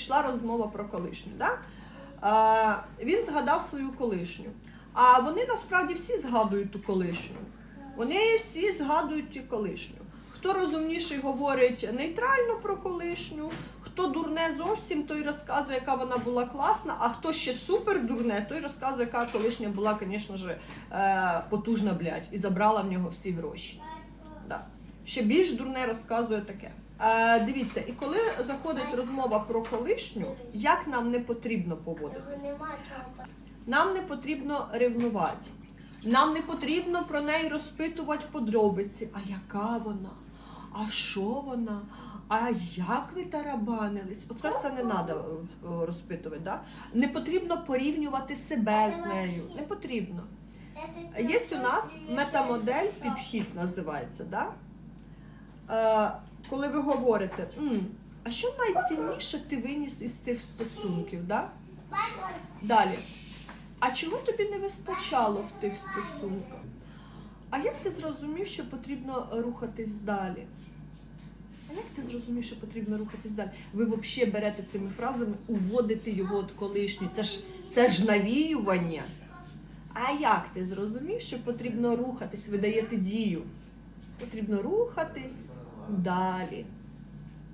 йшла розмова про колишню. Да? Е, він згадав свою колишню. А вони насправді всі згадують ту колишню. Вони всі згадують ті колишню. Хто розумніший говорить нейтрально про колишню, хто дурне зовсім, той розказує, яка вона була класна, а хто ще супер дурне, той розказує, яка колишня була, звісно ж, е, потужна, блядь, і забрала в нього всі гроші. Да. Ще більш дурне розказує таке. Е, дивіться, і коли заходить розмова про колишню, як нам не потрібно чого. Нам не потрібно ревнувати. Нам не потрібно про неї розпитувати подробиці. А яка вона? А що вона? А як ви тарабанились? Оце все не треба розпитувати. Да? Не потрібно порівнювати себе з нею. Не потрібно. Є у нас метамодель, підхід називається. Да? Коли ви говорите, «М, а що найцінніше ти виніс із цих стосунків? Да? Далі. А чого тобі не вистачало в тих стосунках? А як ти зрозумів, що потрібно рухатись далі? А як ти зрозумів, що потрібно рухатись далі? Ви взагалі берете цими фразами, уводите його от колишню. Це ж, це ж навіювання. А як ти зрозумів, що потрібно рухатись? Ви даєте дію. Потрібно рухатись далі.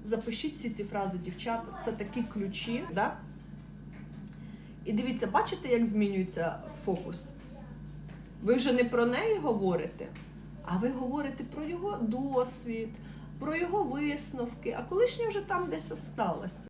Запишіть всі ці фрази, дівчата. Це такі ключі. Да? І дивіться, бачите, як змінюється фокус? Ви вже не про неї говорите, а ви говорите про його досвід, про його висновки, а колишня вже там десь осталася.